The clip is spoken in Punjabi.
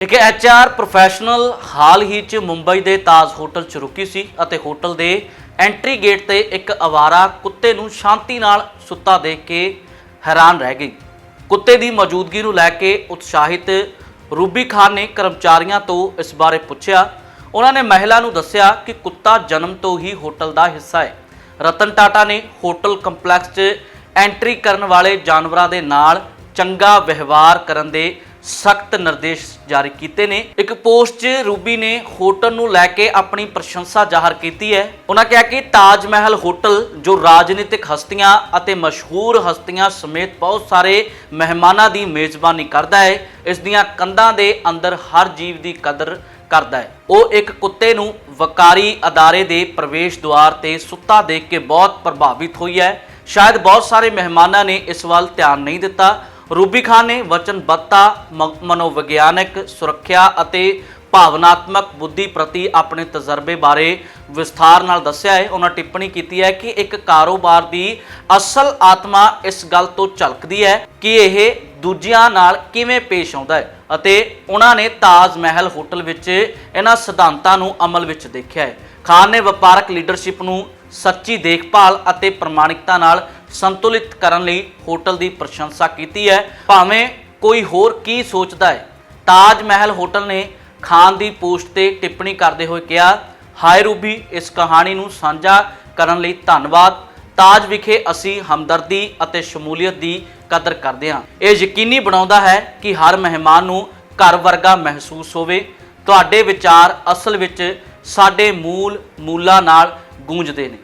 ਇੱਕ ਐਚਆਰ ਪ੍ਰੋਫੈਸ਼ਨਲ ਹਾਲ ਹੀ ਚ ਮੁੰਬਈ ਦੇ ਤਾਜ ਹੋਟਲ ਚ ਰੁਕੀ ਸੀ ਅਤੇ ਹੋਟਲ ਦੇ ਐਂਟਰੀ ਗੇਟ ਤੇ ਇੱਕ ਅਵਾਰਾ ਕੁੱਤੇ ਨੂੰ ਸ਼ਾਂਤੀ ਨਾਲ ਸੁੱਤਾ ਦੇਖ ਕੇ ਹੈਰਾਨ ਰਹਿ ਗਈ। ਕੁੱਤੇ ਦੀ ਮੌਜੂਦਗੀ ਨੂੰ ਲੈ ਕੇ ਉਤਸ਼ਾਹਿਤ ਰੂਬੀ ਖਾਨ ਨੇ ਕਰਮਚਾਰੀਆਂ ਤੋਂ ਇਸ ਬਾਰੇ ਪੁੱਛਿਆ। ਉਹਨਾਂ ਨੇ ਮਹਿਲਾ ਨੂੰ ਦੱਸਿਆ ਕਿ ਕੁੱਤਾ ਜਨਮ ਤੋਂ ਹੀ ਹੋਟਲ ਦਾ ਹਿੱਸਾ ਹੈ। ਰਤਨ ਟਾਟਾ ਨੇ ਹੋਟਲ ਕੰਪਲੈਕਸ 'ਚ ਐਂਟਰੀ ਕਰਨ ਵਾਲੇ ਜਾਨਵਰਾਂ ਦੇ ਨਾਲ ਚੰਗਾ ਵਿਵਹਾਰ ਕਰਨ ਦੇ ਸਖਤ ਨਿਰਦੇਸ਼ ਜਾਰੀ ਕੀਤੇ ਨੇ। ਇੱਕ ਪੋਸਟ 'ਚ ਰੂਬੀ ਨੇ ਹੋਟਲ ਨੂੰ ਲੈ ਕੇ ਆਪਣੀ ਪ੍ਰਸ਼ੰਸਾ ਜ਼ਾਹਰ ਕੀਤੀ ਹੈ। ਉਹਨਾਂ ਕਿਹਾ ਕਿ ਤਾਜ ਮਹਿਲ ਹੋਟਲ, ਜੋ ਰਾਜਨੀਤਿਕ ਹਸਤੀਆਂ ਅਤੇ ਮਸ਼ਹੂਰ ਹਸਤੀਆਂ ਸਮੇਤ ਬਹੁਤ ਸਾਰੇ ਮਹਿਮਾਨਾਂ ਦੀ ਮੇਜ਼ਬਾਨੀ ਕਰਦਾ ਹੈ, ਇਸ ਦੀਆਂ ਕੰਧਾਂ ਦੇ ਅੰਦਰ ਹਰ ਜੀਵ ਦੀ ਕਦਰ ਕਰਦਾ ਹੈ। ਉਹ ਇੱਕ ਕੁੱਤੇ ਨੂੰ ਵਕਾਰੀ ਅਦਾਰੇ ਦੇ ਪ੍ਰਵੇਸ਼ ਦੁਆਰ ਤੇ ਸੁੱਤਾ ਦੇਖ ਕੇ ਬਹੁਤ ਪ੍ਰਭਾਵਿਤ ਹੋਈ ਹੈ। ਸ਼ਾਇਦ ਬਹੁਤ ਸਾਰੇ ਮਹਿਮਾਨਾਂ ਨੇ ਇਸ ਵੱਲ ਧਿਆਨ ਨਹੀਂ ਦਿੱਤਾ। ਰੂਬੀ ਖਾਨ ਨੇ ਵਚਨਬੱਧਤਾ ਮਨੋਵਿਗਿਆਨਕ ਸੁਰੱਖਿਆ ਅਤੇ ਭਾਵਨਾਤਮਕ ਬੁੱਧੀ ਪ੍ਰਤੀ ਆਪਣੇ ਤਜਰਬੇ ਬਾਰੇ ਵਿਸਥਾਰ ਨਾਲ ਦੱਸਿਆ ਹੈ। ਉਹਨਾਂ ਟਿੱਪਣੀ ਕੀਤੀ ਹੈ ਕਿ ਇੱਕ ਕਾਰੋਬਾਰ ਦੀ ਅਸਲ ਆਤਮਾ ਇਸ ਗੱਲ ਤੋਂ ਝਲਕਦੀ ਹੈ ਕਿ ਇਹ ਦੂਜਿਆਂ ਨਾਲ ਕਿਵੇਂ ਪੇਸ਼ ਆਉਂਦਾ ਹੈ ਅਤੇ ਉਹਨਾਂ ਨੇ ਤਾਜ ਮਹਿਲ ਹੋਟਲ ਵਿੱਚ ਇਹਨਾਂ ਸਿਧਾਂਤਾਂ ਨੂੰ ਅਮਲ ਵਿੱਚ ਦੇਖਿਆ ਹੈ। ਖਾਨ ਨੇ ਵਪਾਰਕ ਲੀਡਰਸ਼ਿਪ ਨੂੰ ਸੱਚੀ ਦੇਖਭਾਲ ਅਤੇ ਪ੍ਰਮਾਣਿਕਤਾ ਨਾਲ ਸੰਤੁਲਿਤ ਕਰਨ ਲਈ ਹੋਟਲ ਦੀ ਪ੍ਰਸ਼ੰਸਾ ਕੀਤੀ ਹੈ। ਭਾਵੇਂ ਕੋਈ ਹੋਰ ਕੀ ਸੋਚਦਾ ਹੈ, ਤਾਜ ਮਹਿਲ ਹੋਟਲ ਨੇ ਖਾਨ ਦੀ ਪੋਸਟ ਤੇ ਟਿੱਪਣੀ ਕਰਦੇ ਹੋਏ ਕਿਹਾ, ਹਾਏ ਰੂਬੀ, ਇਸ ਕਹਾਣੀ ਨੂੰ ਸਾਂਝਾ ਕਰਨ ਲਈ ਧੰਨਵਾਦ। ਤਾਜ ਵਿਖੇ ਅਸੀਂ ਹਮਦਰਦੀ ਅਤੇ ਸ਼ਮੂਲੀਅਤ ਦੀ ਕਦਰ ਕਰਦੇ ਹਾਂ। ਇਹ ਯਕੀਨੀ ਬਣਾਉਂਦਾ ਹੈ ਕਿ ਹਰ ਮਹਿਮਾਨ ਨੂੰ ਘਰ ਵਰਗਾ ਮਹਿਸੂਸ ਹੋਵੇ। ਤੁਹਾਡੇ ਵਿਚਾਰ ਅਸਲ ਵਿੱਚ ਸਾਡੇ ਮੂਲ ਮੂਲਾਂ ਨਾਲ ਗੂੰਜਦੇ ਨੇ।